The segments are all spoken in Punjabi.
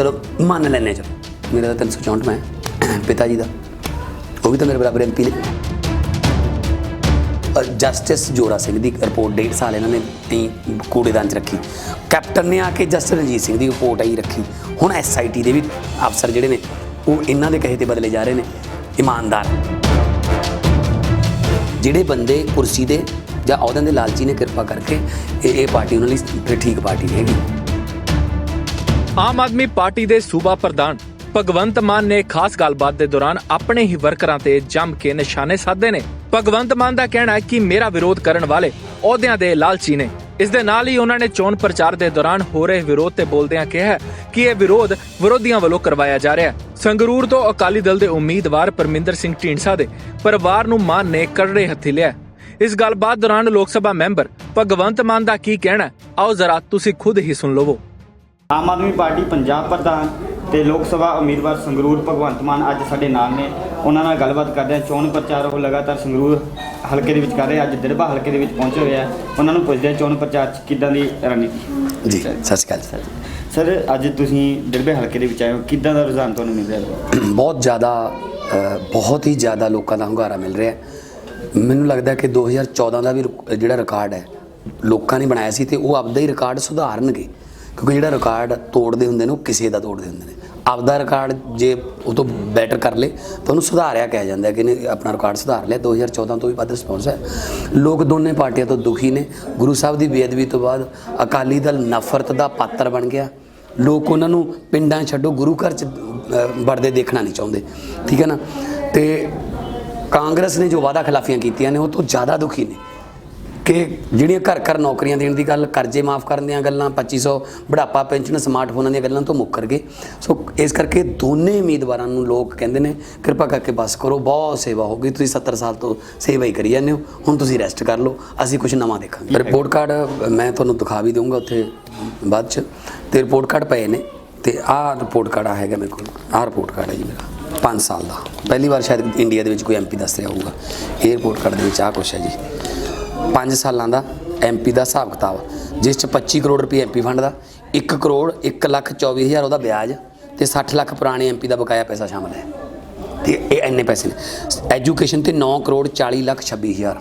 ਚਲੋ, ਮੰਨ ਲੈਨੇ ਚਲੋ। ਮੇਰਾ ਤਾਂ 364 ਮੈਂ, ਪਿਤਾ ਜੀ ਦਾ। ਉਹ ਵੀ ਤਾਂ ਮੇਰੇ ਬਰਾਬਰ ਐਮਪੀ ਨੇ। ਜਸਟਿਸ ਜੋਰਾ ਸਿੰਘ ਦੀ ਰਿਪੋਰਟ ਡੇਢ ਸਾਲ ਇਹਨਾਂ ਨੇ ਈ ਕੂੜੇਦਾਨ ਚ ਰੱਖੀ। ਕੈਪਟਨ ਨੇ ਆ ਕੇ ਜਸਟਿਸ ਰਣਜੀਤ ਸਿੰਘ ਦੀ ਰਿਪੋਰਟ ਆਈ ਰੱਖੀ। ਹੁਣ ਐਸਆਈਟੀ ਦੇ ਵੀ ਅਫਸਰ ਜਿਹੜੇ ਨੇ, ਉਹ ਇਹਨਾਂ ਦੇ ਕਹੇ ਤੇ ਬਦਲੇ ਜਾ ਰਹੇ ਨੇ। ਇਮਾਨਦਾਰ। ਜਿਹੜੇ ਬੰਦੇ ਕੁਰਸੀ ਦੇ ਜਾਂ ਅਹੁਦਿਆਂ ਦੇ ਲਾਲਚੀ ਨੇ ਕਿਰਪਾ ਕਰਕੇ, ਇਹ ਇਹ ਪਾਰਟੀ ਉਹਨਾਂ ਲਈ ਠੀਕ ਪਾਰਟੀ ਨਹੀਂ ਹੈਗੀ। ਆਮ ਆਦਮੀ ਪਾਰਟੀ ਦੇ ਸੂਬਾ ਪ੍ਰਧਾਨ ਭਗਵੰਤ ਮਾਨ ਨੇ ਖਾਸ ਗੱਲਬਾਤ ਦੇ ਦੌਰਾਨ ਆਪਣੇ ਹੀ ਵਰਕਰਾਂ ਤੇ ਜੰਮ ਕੇ ਨਿਸ਼ਾਨੇ ਸਾਧੇ ਨੇ। ਭਗਵੰਤ ਮਾਨ ਦਾ ਕਹਿਣਾ ਹੈ ਕਿ ਮੇਰਾ ਵਿਰੋਧ ਕਰਨ ਵਾਲੇ ਅਹੁਦਿਆਂ ਦੇ ਲਾਲਚੀ ਨੇ। ਇਸ ਦੇ ਨਾਲ ਹੀ ਉਹਨਾਂ ਨੇ ਚੋਣ ਪ੍ਰਚਾਰ ਦੇ ਦੌਰਾਨ ਹੋ ਰਹੇ ਵਿਰੋਧ ਤੇ ਬੋਲਦਿਆਂ ਕਿਹਾ ਕਿ ਇਹ ਵਿਰੋਧ ਵਿਰੋਧੀਆਂ ਵੱਲੋਂ ਕਰਵਾਇਆ ਜਾ ਰਿਹਾ ਹੈ। ਸੰਗਰੂਰ ਤੋਂ ਅਕਾਲੀ ਦਲ ਦੇ ਉਮੀਦਵਾਰ ਪਰਮਿੰਦਰ ਸਿੰਘ ਢੀਂਡਸਾ ਦੇ ਪਰਿਵਾਰ ਨੂੰ ਮਾਨ ਨੇ ਕਰੜੇ ਹੱਥੀ ਲਿਆ ਇਸ ਗੱਲਬਾਤ ਦੌਰਾਨ ਲੋਕ ਸਭਾ ਮੈਂਬਰ ਭਗਵੰਤ ਮਾਨ ਦਾ ਕੀ ਕਹਿਣਾ ਆਓ ਜ਼ਰਾ ਤੁਸੀਂ ਖੁਦ ਹੀ ਸੁਣ ਲਵੋ। ਆਮ ਆਦਮੀ ਪਾਰਟੀ ਪੰਜਾਬ ਪ੍ਰਧਾਨ ਤੇ ਲੋਕ ਸਭਾ ਉਮੀਦਵਾਰ ਸੰਗਰੂਰ ਭਗਵੰਤ ਮਾਨ ਅੱਜ ਸਾਡੇ ਨਾਲ ਨੇ। ਉਹਨਾਂ ਨਾਲ ਗੱਲਬਾਤ ਕਰਦੇ ਹਾਂ। ਚੋਣ ਪ੍ਰਚਾਰ ਉਹ ਲਗਾਤਾਰ ਸੰਗਰੂਰ ਹਲਕੇ ਦੇ ਵਿੱਚ ਕਰ ਰਹੇ। ਅੱਜ ਦਿਰਬਾ ਹਲਕੇ ਦੇ ਵਿੱਚ ਪਹੁੰਚੇ ਹੋਏ ਆ ਉਹਨਾਂ ਨੂੰ ਪੁੱਛਦੇ ਹਾਂ ਚੋਣ ਪ੍ਰਚਾਰ 'ਚ ਕਿੱਦਾਂ ਦੀ ਰਣਨੀਤੀ ਜੀ ਸਤਿ ਸ਼੍ਰੀ ਅਕਾਲ ਸਰ ਸਰ ਅੱਜ ਤੁਸੀਂ ਦਿਰਬੇ ਹਲਕੇ ਦੇ ਵਿੱਚ ਆਏ ਹੋ। ਕਿੱਦਾਂ ਦਾ ਰੁਝਾਨ ਤੁਹਾਨੂੰ ਮਿਲ ਰਿਹਾ? ਬਹੁਤ ਜ਼ਿਆਦਾ ਬਹੁਤ ਹੀ ਜ਼ਿਆਦਾ ਲੋਕਾਂ ਦਾ ਹੁੰਗਾਰਾ ਮਿਲ ਰਿਹਾ ਮੈਨੂੰ ਲੱਗਦਾ ਕਿ 2014 ਦਾ ਵੀ ਜਿਹੜਾ ਰਿਕਾਰਡ ਹੈ ਲੋਕਾਂ ਨੇ ਬਣਾਇਆ ਸੀ ਤੇ ਉਹ ਆਪਦਾ ਹੀ ਰਿਕਾਰਡ ਸੁਧਾਰਨਗੇ। ਕਿਉਂਕਿ ਜਿਹੜਾ ਰਿਕਾਰਡ ਤੋੜਦੇ ਹੁੰਦੇ ਨੇ ਉਹ ਕਿਸੇ ਦਾ ਤੋੜਦੇ ਹੁੰਦੇ ਨੇ। ਆਪਦਾ ਰਿਕਾਰਡ ਜੇ ਉਹ ਤੋਂ ਬੈਟਰ ਕਰ ਲੇ, ਤਾਂ ਉਹਨੂੰ ਸੁਧਾਰਿਆ ਕਿਹਾ ਜਾਂਦਾ ਕਿ ਨੇ ਆਪਣਾ ਰਿਕਾਰਡ ਸੁਧਾਰ ਲਿਆ। 2014 ਤੋਂ ਵੀ ਵੱਧ ਰਿਸਪੌਂਸ ਹੈ। ਲੋਕ ਦੋਨੇ ਪਾਰਟੀਆਂ ਤੋਂ ਦੁਖੀ ਨੇ। ਗੁਰੂ ਸਾਹਿਬ ਦੀ ਬੇਅਦਬੀ ਤੋਂ ਬਾਅਦ ਅਕਾਲੀ ਦਲ ਨਫ਼ਰਤ ਦਾ ਪਾਤਰ ਬਣ ਗਿਆ। ਲੋਕ ਉਹਨਾਂ ਨੂੰ ਪਿੰਡਾਂ ਛੱਡੋ, ਗੁਰੂ ਘਰ ਚ ਵੜਦੇ ਦੇਖਣਾ ਨਹੀਂ ਚਾਹੁੰਦੇ। ਠੀਕ ਹੈ ਨਾ? ਤੇ ਕਾਂਗਰਸ ਨੇ ਜੋ ਵਾਅਦਾ ਖਿਲਾਫੀਆਂ ਕੀਤੀਆਂ ਨੇ, ਉਹ ਤੋਂ ਜ਼ਿਆਦਾ ਦੁਖੀ ਨੇ। ਕਿ ਜਿਹੜੀਆਂ ਘਰ ਘਰ ਨੌਕਰੀਆਂ ਦੇਣ ਦੀ ਗੱਲ ਕਰਜ਼ੇ ਮਾਫ ਕਰਨ ਦੀਆਂ ਗੱਲਾਂ 2500 ਬੁਢਾਪਾ ਪੈਨਸ਼ਨ ਸਮਾਰਟਫੋਨਾਂ ਦੀਆਂ ਗੱਲਾਂ ਤੋਂ ਮੁੱਕਰ ਗਏ। ਸੋ ਇਸ ਕਰਕੇ ਦੋਨੇ ਉਮੀਦਵਾਰਾਂ ਨੂੰ ਲੋਕ ਕਹਿੰਦੇ ਨੇ ਕਿਰਪਾ ਕਰਕੇ ਬਸ ਕਰੋ ਬਹੁਤ ਸੇਵਾ ਹੋ ਗਈ ਤੁਸੀਂ 70 ਸਾਲ ਤੋਂ ਸੇਵਾ ਹੀ ਕਰੀ ਜਾਂਦੇ ਹੋ ਹੁਣ ਤੁਸੀਂ ਰੈਸਟ ਕਰ ਲਓ ਅਸੀਂ ਕੁਝ ਨਵਾਂ ਦੇਖਾਂਗੇ। ਰਿਪੋਰਟ ਕਾਰਡ ਮੈਂ ਤੁਹਾਨੂੰ ਦਿਖਾ ਵੀ ਦਊਂਗਾ ਉੱਥੇ ਬਾਅਦ ਚ। ਤੇ ਰਿਪੋਰਟ ਕਾਰਡ ਪਏ ਨੇ ਤੇ ਆਹ ਰਿਪੋਰਟ ਕਾਰਡ ਆ ਹੈਗਾ ਮੇਰੇ ਕੋਲ ਆਹ ਰਿਪੋਰਟ ਕਾਰਡ ਹੈ ਜੀ ਮੇਰਾ 5 ਸਾਲ ਦਾ। ਪਹਿਲੀ ਵਾਰ ਸ਼ਾਇਦ ਇੰਡੀਆ ਦੇ ਵਿੱਚ ਕੋਈ ਐਮਪੀ ਦੱਸ ਰਿਹਾ ਹੋਊਗਾ। ਇਹ ਰਿਪੋਰਟ ਕਾਰਡ ਦੇ ਵਿੱਚ ਆਹ ਕੁਛ ਹੈ ਜੀ। 5 ਸਾਲਾਂ ਦਾ ਐਮਪੀ ਦਾ ਹਿਸਾਬ ਕਿਤਾਬ ਜਿਸ ਚ 25 ਕਰੋੜ ਰੁਪਏ ਐਮਪੀ ਫੰਡ ਦਾ 1 ਕਰੋੜ 1 ਲੱਖ 24 ਹਜ਼ਾਰ ਉਹਦਾ ਵਿਆਜ ਤੇ 60 ਲੱਖ ਪੁਰਾਣੇ ਐਮਪੀ ਦਾ ਬਕਾਇਆ ਪੈਸਾ ਸ਼ਾਮਲ ਹੈ। ਤੇ ਇਹ ਇੰਨੇ ਪੈਸੇ ਨੇ। ਐਜੂਕੇਸ਼ਨ ਤੇ 9 ਕਰੋੜ 40 ਲੱਖ 26 ਹਜ਼ਾਰ,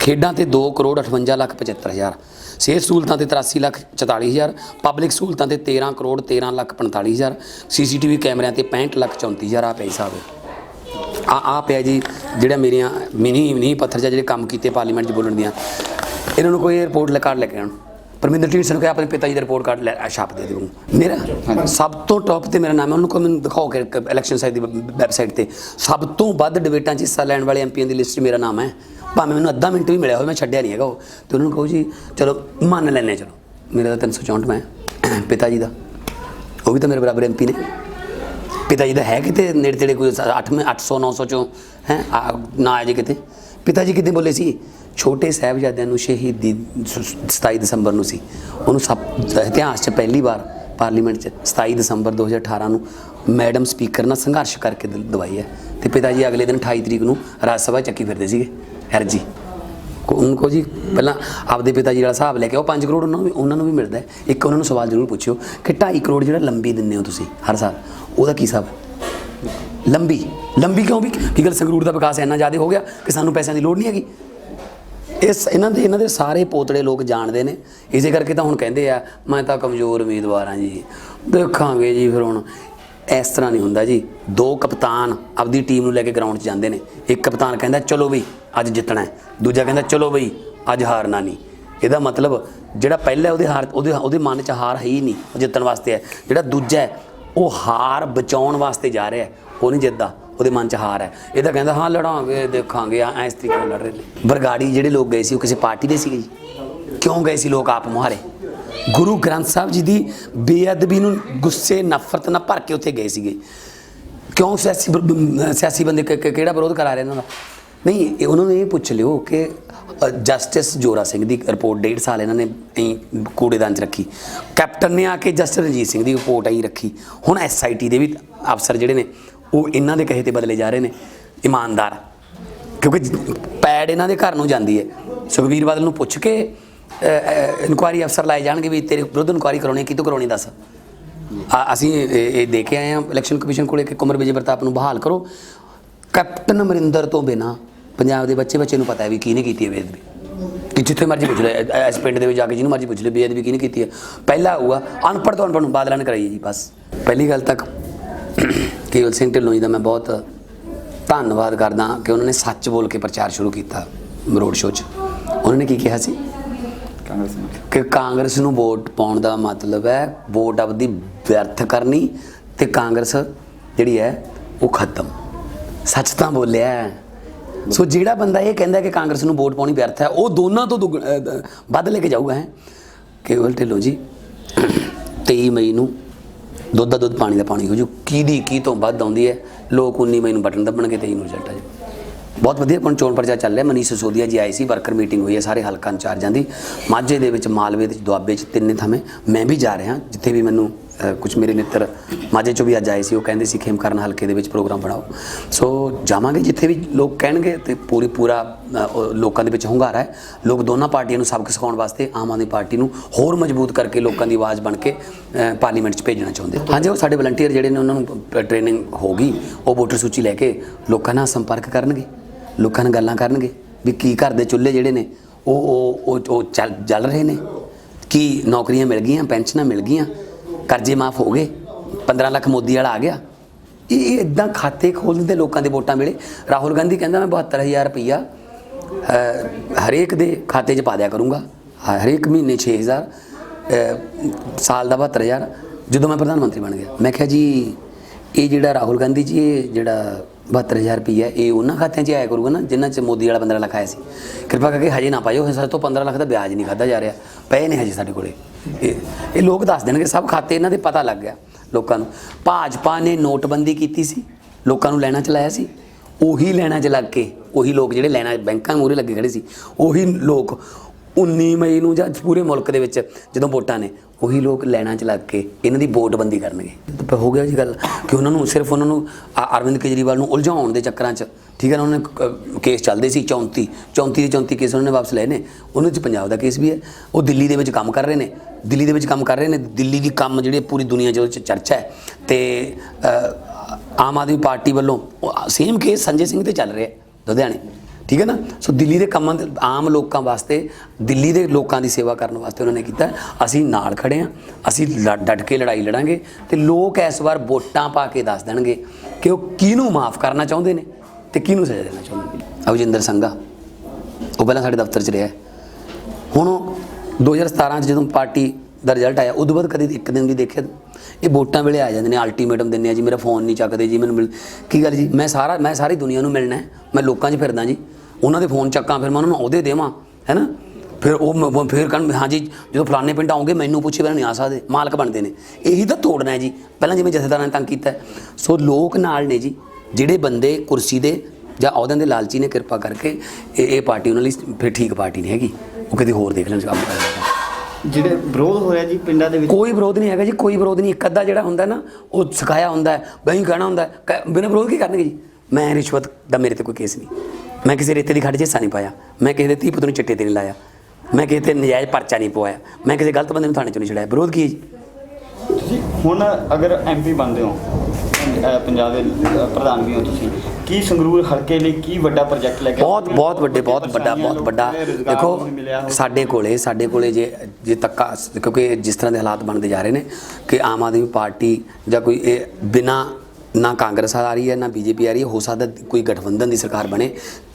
ਖੇਡਾਂ ਤੇ 2 ਕਰੋੜ 58 ਲੱਖ 75 ਹਜ਼ਾਰ, ਸਿਹਤ ਸਹੂਲਤਾਂ ਤੇ 83 ਲੱਖ 44 ਹਜ਼ਾਰ, ਪਬਲਿਕ ਸਹੂਲਤਾਂ ਤੇ 13 ਕਰੋੜ 13 ਲੱਖ 45 ਹਜ਼ਾਰ, ਸੀਸੀਟੀਵੀ ਕੈਮਰਿਆਂ ਤੇ 65 ਲੱਖ 34 ਹਜ਼ਾਰ ਆ ਪੈਸਾ ਹਿਸਾਬ ਆ ਆ ਪਿਆ ਜੀ, ਜਿਹੜਾ ਮੇਰੀਆਂ ਮਿਨੀ ਮਿਨੀ ਪੱਥਰ ਜਿਹਾ ਜਿਹੜੇ ਕੰਮ ਕੀਤੇ ਪਾਰਲੀਮੈਂਟ 'ਚ ਬੋਲਣ ਦੀਆਂ। ਇਹਨਾਂ ਨੂੰ ਕੋਈ ਰਿਪੋਰਟ ਲੈ, ਕਾਰਡ ਲੈ ਕੇ ਆਉਣ। ਪਰਮਿੰਦਰ ਢੀਂਡਸਾ ਨੂੰ ਕਿਹਾ, ਆਪਣੇ ਪਿਤਾ ਜੀ ਦਾ ਰਿਪੋਰਟ ਕਾਰਡ ਲੈ ਛਾਪ ਦੇ ਦਿਓ ਮੇਰਾ ਸਭ ਤੋਂ ਟੌਪ ਤੇ ਮੇਰਾ ਨਾਮ ਹੈ, ਉਹਨੂੰ ਕੋਈ ਮੈਨੂੰ ਦਿਖਾਓ ਕਿ ਇਲੈਕਸ਼ਨ ਸਾਈਡ ਦੀ ਵੈਬਸਾਈਟ ਤੇ। ਸਭ ਤੋਂ ਵੱਧ ਡਿਬੇਟਾਂ 'ਚ ਹਿੱਸਾ ਲੈਣ ਵਾਲੇ ਐਮਪੀਆਂ ਦੀ ਲਿਸਟ 'ਚ ਮੇਰਾ ਨਾਮ ਹੈ। ਭਾਵੇਂ ਮੈਨੂੰ ਅੱਧਾ ਮਿੰਟ ਵੀ ਮਿਲਿਆ ਹੋਵੇ, ਮੈਂ ਛੱਡਿਆ ਨਹੀਂ ਹੈਗਾ ਉਹ। ਤੇ ਉਹਨਾਂ ਨੂੰ ਕਹੋ ਜੀ, ਚਲੋ, ਮੰਨ ਲੈਨੇ ਚਲੋ। ਮੇਰਾ ਤਾਂ 364 ਮੈਂ ਪਿਤਾ ਜੀ ਦਾ। ਉਹ ਵੀ ਤਾਂ ਮੇਰੇ ਬਰਾਬਰ ਐਮਪੀ ਨੇ। ਪਿਤਾ ਜੀ ਦਾ ਹੈ ਕਿਤੇ ਨੇੜੇ ਤੇੜੇ ਕੋਈ 8 800 900 ਚੋਂ? ਹੈ? ਨਾ ਆ ਜੇ ਕਿਤੇ? ਪਿਤਾ ਜੀ ਕਿਤੇ ਬੋਲੇ ਸੀ? ਛੋਟੇ ਸਾਹਿਬਜ਼ਾਦਿਆਂ ਨੂੰ ਸ਼ਹੀਦੀ ਸ- 27 ਦਸੰਬਰ ਨੂੰ ਸੀ। ਉਹਨੂੰ ਸਭ ਇਤਿਹਾਸ 'ਚ ਪਹਿਲੀ ਵਾਰ ਪਾਰਲੀਮੈਂਟ 'ਚ 27 ਦਸੰਬਰ 2018 ਨੂੰ ਮੈਡਮ ਸਪੀਕਰ ਨਾਲ ਸੰਘਰਸ਼ ਕਰਕੇ ਦਵਾਈ ਹੈ। ਤੇ ਪਿਤਾ ਜੀ ਅਗਲੇ ਦਿਨ 28 ਤਰੀਕ ਨੂੰ ਰਾਜ ਸਭਾ ਚੱਕੀ ਫਿਰਦੇ ਸੀਗੇ। ਅਰਜੀ ਕੋ ਜੀ ਪਹਿਲਾਂ ਆਪਦੇ ਪਿਤਾ ਜੀ ਵਾਲਾ ਹਿਸਾਬ ਲੈ ਕੇ ਉਹ 5 ਕਰੋੜ ਉਹਨਾਂ ਨੂੰ ਉਹਨਾਂ ਨੂੰ ਵੀ ਮਿਲਦਾ ਇੱਕ ਉਹਨਾਂ ਨੂੰ ਸਵਾਲ ਜ਼ਰੂਰ ਪੁੱਛਿਓ ਕਿ 2.5 ਕਰੋੜ ਜਿਹੜਾ ਲੰਬੀ ਦਿੰਦੇ ਹੋ ਤੁਸੀਂ ਹਰ ਸਾਲ, ਉਹਦਾ ਕੀ ਹਿਸਾਬ? ਹੈ ਲੰਬੀ। ਲੰਬੀ ਕਿਉਂ? ਵੀ ਕੀ ਗੱਲ ਸੰਗਰੂਰ ਦਾ ਵਿਕਾਸ ਇੰਨਾ ਜ਼ਿਆਦਾ ਹੋ ਗਿਆ ਕਿ ਸਾਨੂੰ ਪੈਸਿਆਂ ਦੀ ਲੋੜ ਨਹੀਂ ਹੈਗੀ? ਇਸ ਇਹਨਾਂ ਦੇ ਇਹਨਾਂ ਦੇ ਸਾਰੇ ਪੋਤੜੇ ਲੋਕ ਜਾਣਦੇ ਨੇ। ਇਸੇ ਕਰਕੇ ਤਾਂ ਹੁਣ ਕਹਿੰਦੇ ਆ, ਮੈਂ ਤਾਂ ਕਮਜ਼ੋਰ ਉਮੀਦਵਾਰ ਹਾਂ ਜੀ। ਦੇਖਾਂਗੇ ਜੀ ਫਿਰ ਹੁਣ। ਇਸ ਤਰ੍ਹਾਂ ਨਹੀਂ ਹੁੰਦਾ ਜੀ। ਦੋ ਕਪਤਾਨ ਆਪਦੀ ਟੀਮ ਨੂੰ ਲੈ ਕੇ ਗਰਾਊਂਡ 'ਚ ਜਾਂਦੇ ਨੇ। ਇੱਕ ਕਪਤਾਨ ਕਹਿੰਦਾ, ਚਲੋ ਬਈ, ਅੱਜ ਜਿੱਤਣਾ ਹੈ। ਦੂਜਾ ਕਹਿੰਦਾ, ਚਲੋ ਬਈ, ਅੱਜ ਹਾਰਨਾ ਨਹੀਂ। ਇਹਦਾ ਮਤਲਬ ਜਿਹੜਾ ਪਹਿਲਾ ਉਹਦੇ ਹਾਰ, ਉਹਦੇ ਉਹਦੇ ਮਨ 'ਚ ਹਾਰ ਹੈ ਹੀ ਨਹੀਂ, ਉਹ ਜਿੱਤਣ ਵਾਸਤੇ ਹੈ। ਜਿਹੜਾ ਦੂਜਾ ਹੈ, ਉਹ ਹਾਰ ਬਚਾਉਣ ਵਾਸਤੇ ਜਾ ਰਿਹਾ ਹੈ। ਉਹ ਨਹੀਂ ਜਿੱਤਦਾ, ਉਹਦੇ ਮਨ 'ਚ ਹਾਰ ਹੈ। ਇਹ ਤਾਂ ਕਹਿੰਦਾ, ਹਾਂ, ਲੜਾਂਗੇ, ਦੇਖਾਂਗੇ ਆ ਇਸ ਤਰੀਕੇ ਨਾਲ ਲੜ ਰਹੇ ਨੇ। ਬਰਗਾੜੀ ਜਿਹੜੇ ਲੋਕ ਗਏ ਸੀ, ਉਹ ਕਿਸੇ ਪਾਰਟੀ ਦੇ ਸੀਗੇ ਜੀ? ਕਿਉਂ ਗਏ ਸੀ ਲੋਕ ਆਪ ਮੁਹਾਰੇ? ਗੁਰੂ ਗ੍ਰੰਥ ਸਾਹਿਬ ਜੀ ਦੀ ਬੇਅਦਬੀ ਨੂੰ ਗੁੱਸੇ, ਨਫ਼ਰਤ ਨਾਲ ਭਰ ਕੇ ਉੱਥੇ ਗਏ ਸੀਗੇ। ਕਿਉਂ ਸਿਆਸੀ ਸਿਆਸੀ ਬੰਦੇ ਕਿਹੜਾ ਵਿਰੋਧ ਕਰਾ ਰਹੇ ਇਹਨਾਂ ਦਾ? ਨਹੀਂ, ਇਹ ਉਹਨਾਂ ਨੂੰ ਇਹ ਪੁੱਛ ਲਿਓ ਕਿ ਜਸਟਿਸ ਜੋਰਾ ਸਿੰਘ ਦੀ ਰਿਪੋਰਟ ਡੇਢ ਸਾਲ ਇਹਨਾਂ ਨੇ ਈ ਕੂੜੇਦਾਨ ਚ ਰੱਖੀ। ਕੈਪਟਨ ਨੇ ਆ ਕੇ ਜਸਟਿਸ ਰਣਜੀਤ ਸਿੰਘ ਦੀ ਰਿਪੋਰਟ ਆਈ ਰੱਖੀ। ਹੁਣ ਐਸਆਈਟੀ ਦੇ ਵੀ ਅਫਸਰ ਜਿਹੜੇ ਨੇ, ਉਹ ਇਹਨਾਂ ਦੇ ਕਹੇ ਤੇ ਬਦਲੇ ਜਾ ਰਹੇ ਨੇ। ਇਮਾਨਦਾਰ। ਕਿਉਂਕਿ ਜ- ਪੈਡ ਇਹਨਾਂ ਦੇ ਘਰ ਨੂੰ ਜਾਂਦੀ ਹੈ। ਸੁਖਬੀਰ ਬਾਦਲ ਨੂੰ ਪੁੱਛ ਕੇ ਇਨਕੁਆਰੀ ਅਫਸਰ ਲਾਏ ਜਾਣਗੇ ਵੀ ਤੇਰੇ ਵਿਰੁੱਧ ਇਨਕੁਆਰੀ ਕਰਾਉਣੀ ਹੈ ਕਿਤੋਂ ਕਰਾਉਣੀ ਦੱਸ? ਆ- ਅਸੀਂ ਇਹ ਦੇ ਕੇ ਆਏ ਹਾਂ ਇਲੈਕਸ਼ਨ ਕਮਿਸ਼ਨ ਕੋਲੇ ਕਿ ਕੁਮਰ ਵਿਜੇ ਪ੍ਰਤਾਪ ਨੂੰ ਬਹਾਲ ਕਰੋ। ਕੈਪਟਨ ਅਮਰਿੰਦਰ ਤੋਂ ਬਿਨਾ ਪੰਜਾਬ ਦੇ ਬੱਚੇ ਬੱਚੇ ਨੂੰ ਪਤਾ ਹੈ ਵੀ ਕਿਹਨੇ ਕੀਤੀ ਹੈ ਬੇਅਦਬੀ। ਕਿ ਜਿੱਥੇ ਮਰਜ਼ੀ ਪੁੱਛ ਲੈ ਇਸ ਪਿੰਡ ਦੇ ਵਿੱਚ ਜਾ ਕੇ ਜਿਹਨੂੰ ਮਰਜ਼ੀ ਪੁੱਛ ਲੈ, ਬੇਅਦਬੀ ਕਿਹਨੇ ਕੀਤੀ ਹੈ। ਪਹਿਲਾ ਹੋਊਗਾ, ਅਨਪੜ੍ਹ ਤੋਂ ਅਨਪੜ੍ਹ ਨੂੰ ਬਾਦਲਾਂ ਨੇ ਕਰਾਈ ਜੀ, ਬਸ। ਪਹਿਲੀ ਗੱਲ ਤੱਕ ਕੇਵਲ ਸਿੰਘ ਢਿੱਲੋਂ ਜੀ ਦਾ ਮੈਂ ਬਹੁਤ ਧੰਨਵਾਦ ਕਰਦਾ ਕਿ ਉਹਨਾਂ ਨੇ ਸੱਚ ਬੋਲ ਕੇ ਪ੍ਰਚਾਰ ਸ਼ੁਰੂ ਕੀਤਾ ਰੋਡ ਸ਼ੋਅ 'ਚ। ਉਹਨਾਂ ਨੇ ਕੀ ਕਿਹਾ ਸੀ? ਕਾਂਗਰਸ ਨੂੰ। ਕਿ ਕਾਂਗਰਸ ਨੂੰ ਵੋਟ ਪਾਉਣ ਦਾ ਮਤਲਬ ਹੈ ਵੋਟ ਆਪਦੀ ਵਿਅਰਥ ਕਰਨੀ ਤੇ ਕਾਂਗਰਸ ਜਿਹੜੀ ਹੈ ਉਹ ਖਤਮ। ਸੱਚ ਤਾਂ ਬੋਲਿਆ ਸੋ ਜਿਹੜਾ ਬੰਦਾ ਇਹ ਕਹਿੰਦਾ ਕਿ ਕਾਂਗਰਸ ਨੂੰ ਵੋਟ ਪਾਉਣੀ ਵਿਅਰਥ ਹੈ, ਉਹ ਦੋਨਾਂ ਤੋਂ ਦੁੱਗ- ਵੱਧ ਲੈ ਕੇ ਜਾਊਗਾ, ਹੈ। ਕੇਵਲ ਢਿੱਲੋਂ ਜੀ 23 ਮਈ ਨੂੰ ਦੁੱਧ ਦਾ ਦੁੱਧ ਪਾਣੀ ਦਾ ਪਾਣੀ ਹੋ ਜੂ। ਕਿਹਦੀ ਕੀ ਤੋਂ ਵੱਧ ਆਉਂਦੀ ਹੈ? ਲੋਕ 19 ਮਈ ਨੂੰ ਬਟਨ ਦੱਬਣਗੇ 23 ਨੂੰ ਰਿਜ਼ਲਟ ਆ ਬਹੁਤ ਵਧੀਆ ਹੁਣ ਚੋਣ ਪ੍ਰਚਾਰ ਚੱਲ ਰਿਹਾ। ਮਨੀਸ਼ ਸੋਦੀਆ ਜੀ ਆਏ ਸੀ, ਵਰਕਰ ਮੀਟਿੰਗ ਹੋਈ ਹੈ ਸਾਰੇ ਹਲਕਾ ਇੰਚਾਰਜਾਂ ਦੀ। ਮਾਝੇ ਦੇ ਵਿੱਚ ਮਾਲਵੇ ਦੇ ਵਿੱਚ ਦੁਆਬੇ 'ਚ ਤਿੰਨੇ ਥਾਵੇਂ ਮੈਂ ਵੀ ਜਾ ਰਿਹਾ, ਜਿੱਥੇ ਵੀ ਮੈਨੂੰ ਕੁਝ ਮੇਰੇ ਮਿੱਤਰ ਮਾਝੇ 'ਚੋਂ ਵੀ ਅੱਜ ਆਏ ਸੀ, ਉਹ ਕਹਿੰਦੇ ਸੀ ਖੇਮਕਰਨ ਹਲਕੇ ਦੇ ਵਿੱਚ ਪ੍ਰੋਗਰਾਮ ਬਣਾਓ। ਸੋ ਜਾਵਾਂਗੇ ਜਿੱਥੇ ਵੀ ਲੋਕ ਕਹਿਣਗੇ ਤੇ ਪੂਰੀ, ਪੂਰਾ ਲੋਕਾਂ ਦੇ ਵਿੱਚ ਹੁੰਗਾਰਾ ਹੈ। ਲੋਕ ਦੋਨਾਂ ਪਾਰਟੀਆਂ ਨੂੰ ਸਬਕ ਸਿਖਾਉਣ ਵਾਸਤੇ ਆਮ ਆਦਮੀ ਪਾਰਟੀ ਨੂੰ ਹੋਰ ਮਜ਼ਬੂਤ ਕਰਕੇ ਲੋਕਾਂ ਦੀ ਆਵਾਜ਼ ਬਣ ਕੇ ਪਾਰਲੀਮੈਂਟ 'ਚ ਭੇਜਣਾ ਚਾਹੁੰਦੇ। ਹਾਂਜੀ, ਉਹ ਸਾਡੇ ਵਲੰਟੀਅਰ ਜਿਹੜੇ ਨੇ, ਉਹਨਾਂ ਨੂੰ ਟ੍ਰੇਨਿੰਗ ਹੋਗੀ, ਉਹ ਵੋਟਰ ਸੂਚੀ ਲੈ ਕੇ ਲੋਕਾਂ ਨਾਲ ਸੰਪਰਕ ਕਰਨਗੇ। ਲੋਕਾਂ ਨਾਲ ਗੱਲਾਂ ਕਰਨਗੇ ਵੀ ਕੀ ਘਰ ਦੇ ਚੁੱਲ੍ਹੇ ਜਿਹੜੇ ਨੇ ਉਹ ਉਹ ਉਹ ਚੱਲ ਚੱਲ ਰਹੇ ਨੇ। ਕੀ ਨੌਕਰੀਆਂ ਮਿਲ ਗਈਆਂ ਪੈਨਸ਼ਨਾਂ ਮਿਲ ਗਈਆਂ ਕਰਜ਼ੇ ਮਾਫ ਹੋ ਗਏ 15 ਲੱਖ ਮੋਦੀ ਵਾਲਾ ਆ ਗਿਆ। ਇਹ ਇਹ ਇਦਾਂ ਖਾਤੇ ਖੋਲ ਦਿੰਦੇ ਲੋਕਾਂ ਦੇ ਵੋਟਾਂ ਮਿਲੇ ਰਾਹੁਲ ਗਾਂਧੀ ਕਹਿੰਦਾ ਮੈਂ 72000 ਰੁਪਈਆ ਹਰੇਕ ਦੇ ਖਾਤੇ 'ਚ ਪਾ ਦਿਆ ਕਰੂੰਗਾ। ਹਰੇਕ ਮਹੀਨੇ 6000 ਅ, ਸਾਲ ਦਾ 72000 ਜਦੋਂ ਮੈਂ ਪ੍ਰਧਾਨ ਮੰਤਰੀ ਬਣ ਗਿਆ। ਮੈਂ ਕਿਹਾ ਜੀ ਇਹ ਜਿਹੜਾ ਰਾਹੁਲ ਗਾਂਧੀ ਜੀ ਇਹ ਜਿਹੜਾ 72000 ਰੁਪਈਆ ਇਹ ਉਹਨਾਂ ਖਾਤਿਆਂ 'ਚ ਆਇਆ ਕਰੂਗਾ ਨਾ ਜਿਨ੍ਹਾਂ 'ਚ ਮੋਦੀ ਵਾਲਾ 15 ਲੱਖ ਆਇਆ ਸੀ ਕਿਰਪਾ ਕਰਕੇ ਹਜੇ ਨਾ ਪਾਇਓ ਸਾਡੇ ਤੋਂ 15 ਲੱਖ ਦਾ ਵਿਆਜ ਨਹੀਂ ਖਾਦਾ ਜਾ ਰਿਹਾ ਪਏ ਨੇ ਹਜੇ ਸਾਡੇ ਕੋਲੇ ਇਹ ਇਹ ਲੋਕ ਦੱਸ ਦੇਣਗੇ ਸਭ ਖਾਤੇ ਇਹਨਾਂ ਦੇ ਪਤਾ ਲੱਗ ਗਿਆ ਲੋਕਾਂ ਨੂੰ ਭਾਜਪਾ ਨੇ ਨੋਟਬੰਦੀ ਕੀਤੀ ਸੀ ਲੋਕਾਂ ਨੂੰ ਲੈਣਾ ਚਲਾਇਆ ਸੀ ਉਹੀ ਲੈਣਾ ਚ ਲੱਗ ਕੇ ਉਹੀ ਲੋਕ ਜਿਹੜੇ ਲੈਣਾ ਬੈਂਕਾਂ ਮੂਹਰੇ ਲੱਗੇ ਖੜੇ ਸੀ ਉਹੀ ਲੋਕ 19 ਮਈ ਨੂੰ ਜਾਂ ਪੂਰੇ ਮੁਲਕ ਦੇ ਵਿੱਚ ਜਦੋਂ ਵੋਟਾਂ ਨੇ, ਉਹੀ ਲੋਕ ਲੈਣਾ ਚ ਲੱਗ ਕੇ ਇਹਨਾਂ ਦੀ ਵੋਟਬੰਦੀ ਕਰਨਗੇ। ਤਾਂ ਹੋ ਗਿਆ ਜੀ ਗੱਲ ਕਿ ਉਹਨਾਂ ਨੂੰ ਸਿਰਫ ਉਹਨਾਂ ਨੂੰ ਅਰਵਿੰਦ ਕੇਜਰੀਵਾਲ ਨੂੰ ਉਲਝਾਉਣ ਦੇ ਚੱਕਰਾਂ 'ਚ, ਠੀਕ ਹੈ ਨਾ, ਉਹਨਾਂ ਨੇ ਕ- ਕੇਸ ਚੱਲਦੇ ਸੀ 34 34 ਦੇ 34 ਕੇਸ ਉਹਨਾਂ ਨੇ ਵਾਪਸ ਲਏ ਨੇ, ਉਹਨਾਂ 'ਚ ਪੰਜਾਬ ਦਾ ਕੇਸ ਵੀ ਹੈ। ਉਹ ਦਿੱਲੀ ਦੇ ਵਿੱਚ ਕੰਮ ਕਰ ਰਹੇ ਨੇ, ਦਿੱਲੀ ਦੇ ਵਿੱਚ ਕੰਮ ਕਰ ਰਹੇ ਨੇ, ਦਿੱਲੀ ਦੀ ਕੰਮ ਜਿਹੜੇ ਪੂਰੀ ਦੁਨੀਆ 'ਚ ਉਹਦੇ 'ਚ ਚਰਚਾ ਹੈ। ਤੇ ਆਮ ਆਦਮੀ ਪਾਰਟੀ ਵੱਲੋਂ ਸੇਮ ਕੇਸ ਸੰਜੇ ਸਿੰਘ ਤੇ ਚੱਲ ਰਿਹਾ ਲੁਧਿਆਣੇ। ਠੀਕ ਹੈ ਨਾ? ਸੋ ਦਿੱਲੀ ਦੇ ਕੰਮਾਂ ਦੇ ਆਮ ਲੋਕਾਂ ਵਾਸਤੇ, ਦਿੱਲੀ ਦੇ ਲੋਕਾਂ ਦੀ ਸੇਵਾ ਕਰਨ ਵਾਸਤੇ ਉਹਨਾਂ ਨੇ ਕੀਤਾ ਅਸੀਂ ਨਾਲ ਖੜੇ ਹਾਂ, ਅਸੀਂ ਲੜ- ਡਟ ਕੇ ਲੜਾਈ ਲੜਾਂਗੇ ਤੇ ਲੋਕ ਇਸ ਵਾਰ ਵੋਟਾਂ ਪਾ ਕੇ ਦੱਸ ਦੇਣਗੇ ਕਿ ਉਹ ਕਿਹਨੂੰ ਮਾਫ ਕਰਨਾ ਚਾਹੁੰਦੇ ਨੇ ਤੇ ਕਿਹਨੂੰ ਸਜ਼ਾ ਦੇਣਾ ਚਾਹੁੰਦੇ ਨੇ। ਅਵਜਿੰਦਰ ਸੰਘਾ। ਉਹ ਪਹਿਲਾਂ ਸਾਡੇ ਦਫ਼ਤਰ 'ਚ ਰਿਹਾ ਹੈ। ਹੁਣ ਉਹ 2017 'ਚ ਜਦੋਂ ਪਾਰਟੀ ਦਾ ਰਿਜ਼ਲਟ ਆਇਆ, ਉਦੋਂ ਬਾਅਦ ਕਦੀ ਇੱਕ ਦਿਨ ਵੀ ਦੇਖਿਆ ਇਹ ਵੋਟਾਂ ਵੇਲੇ ਆ ਜਾਂਦੇ ਨੇ ਅਲਟੀਮੇਟਮ ਦਿੰਦੇ ਆ ਜੀ, ਮੇਰਾ ਫੋਨ ਨਹੀਂ ਚੱਕਦੇ ਜੀ, ਮੈਨੂੰ ਮਿਲ, ਕੀ ਗੱਲ ਜੀ? ਮੈਂ ਸਾਰਾ, ਮੈਂ ਸਾਰੀ ਦੁਨੀਆ ਨੂੰ ਮਿਲਣਾ ਮੈਂ ਲੋਕਾਂ 'ਚ ਫਿਰਦਾ ਜੀ। ਉਹਨਾਂ ਦੇ ਫੋਨ ਚੱਕਾਂ ਫਿਰ ਮੈਂ ਉਹਨਾਂ ਨੂੰ ਅਹੁਦੇ ਦੇਵਾਂ ਹੈਨਾ ਫਿਰ ਉਹ ਫਿਰ ਕਹਿਣ ਹਾਂਜੀ ਜਦੋਂ ਫਲਾਣੇ ਪਿੰਡ ਆਉਂਗੇ ਮੈਨੂੰ ਪੁੱਛੇ ਬਿਨਾਂ ਨਹੀਂ ਆ ਸਕਦੇ ਮਾਲਕ ਬਣਦੇ ਨੇ। ਇਹੀ ਤਾਂ ਤੋੜਨਾ ਹੈ ਜੀ। ਪਹਿਲਾਂ ਜਿਵੇਂ ਜਥੇਦਾਰਾਂ ਨੇ ਤੰਗ ਕੀਤਾ ਹੈ। ਸੋ ਲੋਕ ਨਾਲ ਨੇ ਜੀ ਜਿਹੜੇ ਬੰਦੇ ਕੁਰਸੀ ਦੇ ਜਾਂ ਅਹੁਦਿਆਂ ਦੇ ਲਾਲਚੀ ਨੇ ਕਿਰਪਾ ਕਰਕੇ ਇਹ ਇਹ ਪਾਰਟੀ ਉਹਨਾਂ ਲਈ ਫਿਰ ਠੀਕ ਪਾਰਟੀ ਨਹੀਂ ਹੈਗੀ। ਉਹ ਕਿਤੇ ਹੋਰ ਦੇਖ ਲੈਣ ਕੰਮ ਕਰਨਾ ਜਿਹੜੇ ਵਿਰੋਧ ਹੋ ਰਿਹਾ ਜੀ ਪਿੰਡਾਂ ਦੇ ਵਿੱਚ? ਕੋਈ ਵਿਰੋਧ ਨਹੀਂ ਹੈਗਾ ਜੀ ਕੋਈ ਵਿਰੋਧ ਨਹੀਂ। ਇੱਕ ਅੱਧਾ ਜਿਹੜਾ ਹੁੰਦਾ ਨਾ ਉਹ ਸਿਖਾਇਆ ਹੁੰਦਾ ਹੈ। ਬਈ ਕਹਿਣਾ ਹੁੰਦਾ ਹੈ, ਬਿਨਾਂ ਵਿਰੋਧ ਕੀ ਕਰਨਗੇ ਜੀ? ਮੈਂ ਰਿਸ਼ਵਤ ਦਾ ਮੇਰੇ ਤੇ ਕੋਈ ਕੇਸ ਨਹੀਂ। ਮੈਂ ਕਿਸੇ ਰੇਤੇ ਦੀ ਖੱਡ 'ਚ ਹਿੱਸਾ ਨਹੀਂ ਪਾਇਆ। ਮੈਂ ਕਿਸੇ ਦੇ ਧੀ ਪੁੱਤ ਨੂੰ ਚਿੱਟੇ ਤੇ ਨਹੀਂ ਲਾਇਆ। ਮੈਂ ਕਿਸੇ ਤੇ ਨਜਾਇਜ਼ ਪਰਚਾ ਨਹੀਂ ਪਵਾਇਆ। ਮੈਂ ਕਿਸੇ ਗਲਤ ਬੰਦੇ ਨੂੰ ਥਾਣੇ 'ਚੋਂ ਨਹੀਂ ਛੜਾਇਆ ਵਿਰੋਧ ਕੀ ਹੈ ਜੀ? ਤੁਸੀਂ ਹੁਣ ਅਗਰ ਐਮਪੀ ਬਣਦੇ ਹੋ ਪੰਜਾਬ ਦੇ ਪ੍ਰਧਾਨ ਵੀ ਹੋ ਤੁਸੀਂ ਕੀ ਸੰਗਰੂਰ ਹਲਕੇ ਲਈ ਕੀ ਵੱਡਾ ਪ੍ਰੋਜੈਕਟ ਲੈ ਕੇ ਬਹੁਤ ਬਹੁਤ ਵੱਡੇ ਬਹੁਤ ਵੱਡਾ ਬਹੁਤ ਵੱਡਾ। ਦੇਖੋ। ਸਾਡੇ ਕੋਲੇ ਸਾਡੇ ਕੋਲੇ ਜੇ ਜੇ ਤੱਕਾ ਕਿਉਂਕਿ ਜਿਸ ਤਰ੍ਹਾਂ ਦੇ ਹਾਲਾਤ ਬਣਦੇ ਜਾ ਰਹੇ ਨੇ ਕਿ ਆਮ ਆਦਮੀ ਪਾਰਟੀ ਜਾਂ ਕੋਈ ਇਹ ਬਿਨਾ ਨਾ ਕਾਂਗਰਸ ਆ ਰਹੀ ਹੈ, ਨਾ ਬੀਜੇਪੀ ਆ ਰਹੀ ਹੈ, ਹੋ ਸਕਦਾ ਕੋਈ ਗਠਬੰਧਨ ਦੀ ਸਰਕਾਰ ਬਣੇ,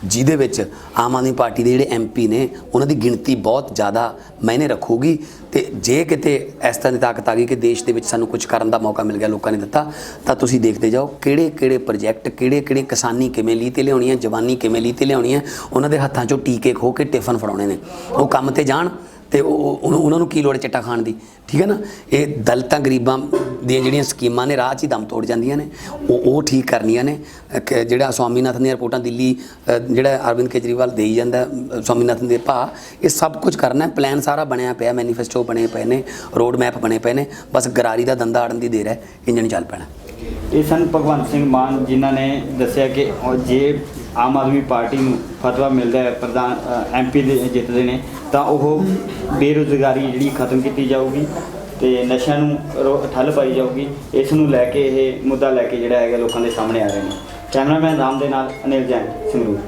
ਜਿਹਦੇ ਵਿੱਚ ਆਮ ਆਦਮੀ ਪਾਰਟੀ ਦੇ ਜਿਹੜੇ ਐਮਪੀ ਨੇ, ਉਹਨਾਂ ਦੀ ਗਿਣਤੀ ਬਹੁਤ ਜ਼ਿਆਦਾ ਮੈਨੇ ਰੱਖੂਗੀ ਤੇ ਜੇ ਕਿਤੇ ਇਸ ਤਰ੍ਹਾਂ ਦੀ ਤਾਕਤ ਆ ਗਈ ਕਿ ਦੇਸ਼ ਦੇ ਵਿੱਚ ਸਾਨੂੰ ਕੁਝ ਕਰਨ ਦਾ ਮੌਕਾ ਮਿਲ ਗਿਆ, ਲੋਕਾਂ ਨੇ ਦਿੱਤਾ, ਤਾਂ ਤੁਸੀਂ ਦੇਖਦੇ ਜਾਓ ਕਿਹੜੇ ਕਿਹੜੇ ਪ੍ਰੋਜੈਕਟ ਕਿਹੜੇ ਕਿਹੜੇ ਕਿਸਾਨੀ ਕਿਵੇਂ ਲਈ ਤੇ ਲਿਆਉਣੀ ਹੈ ਜਵਾਨੀ ਕਿਵੇਂ ਲਈ ਤੇ ਲਿਆਉਣੀ ਹੈ ਉਹਨਾਂ ਦੇ ਹੱਥਾਂ 'ਚੋਂ ਟੀਕੇ ਖੋ ਕੇ ਟਿਫਨ ਫੜਾਉਣੇ ਨੇ। ਉਹ ਕੰਮ ਤੇ ਜਾਣ ਤੇ ਉਹ ਉਹ- ਉਹਨਾਂ ਨੂੰ ਕੀ ਲੋੜ ਹੈ ਚੱਟਾ ਖਾਣ ਦੀ? ਠੀਕ ਹੈ ਨਾ? ਇਹ ਦਲਤਾਂ ਗਰੀਬਾਂ ਦੀਆਂ ਜਿਹੜੀਆਂ ਸਕੀਮਾਂ ਨੇ ਰਾਹ 'ਚ ਹੀ ਦਮ ਤੋੜ ਜਾਂਦੀਆਂ ਨੇ। ਉਹ ਉਹ ਠੀਕ ਕਰਨੀਆਂ ਨੇ। ਅ, ਜਿਹੜਾ ਸਵਾਮੀਨਾਥਨ ਦੀਆਂ ਰਿਪੋਰਟਾਂ ਦਿੱਲੀ ਜਿਹੜਾ ਅਰਵਿੰਦ ਕੇਜਰੀਵਾਲ ਦੇਈ ਜਾਂਦਾ ਸਵਾਮੀਨਾਥਨ ਦੇ ਭਾ ਇਹ ਸਭ ਕੁਝ ਕਰਨਾ ਹੈ। ਪਲਾਨ ਸਾਰਾ ਬਣਿਆ ਪਿਆ ਮੈਨੀਫੈਸਟੋ ਬਣੇ ਪਏ ਨੇ ਰੋਡ ਮੈਪ ਬਣੇ ਪਏ ਨੇ। ਬਸ ਗਰਾਰੀ ਦਾ ਦੰਦਾ ਅੜਨ ਦੀ ਦੇਰ ਹੈ। ਇੰਜਣ ਚੱਲ ਪੈਣਾ। ਇਹ ਸਨ ਭਗਵੰਤ ਸਿੰਘ ਮਾਨ ਜਿਨ੍ਹਾਂ ਨੇ ਦੱਸਿਆ ਕਿ ਜੇ ਆਮ ਆਦਮੀ ਪਾਰਟੀ ਨੂੰ ਫਤਵਾ ਮਿਲਦਾ ਹੈ, ਪ੍ਰਧਾਨ ਐਮਪੀ ਦੇ ਜਿੱਤਦੇ ਨੇ, ਤਾਂ ਉਹ ਬੇਰੁਜ਼ਗਾਰੀ ਜਿਹੜੀ ਖਤਮ ਕੀਤੀ ਜਾਊਗੀ ਤੇ ਨਸ਼ਿਆਂ ਨੂੰ ਰੋ- ਠੱਲ ਪਾਈ ਜਾਊਗੀ, ਇਸ ਨੂੰ ਲੈ ਕੇ ਇਹ ਮੁੱਦਾ ਲੈ ਕੇ ਜਿਹੜਾ ਹੈਗਾ ਲੋਕਾਂ ਦੇ ਸਾਹਮਣੇ ਆ ਰਹੇ ਨੇ। ਕੈਮਰਾਮੈਨ ਰਾਮ ਦੇ ਨਾਲ ਅਨਿਲ ਜੈਨ, ਸੰਗਰੂਰ।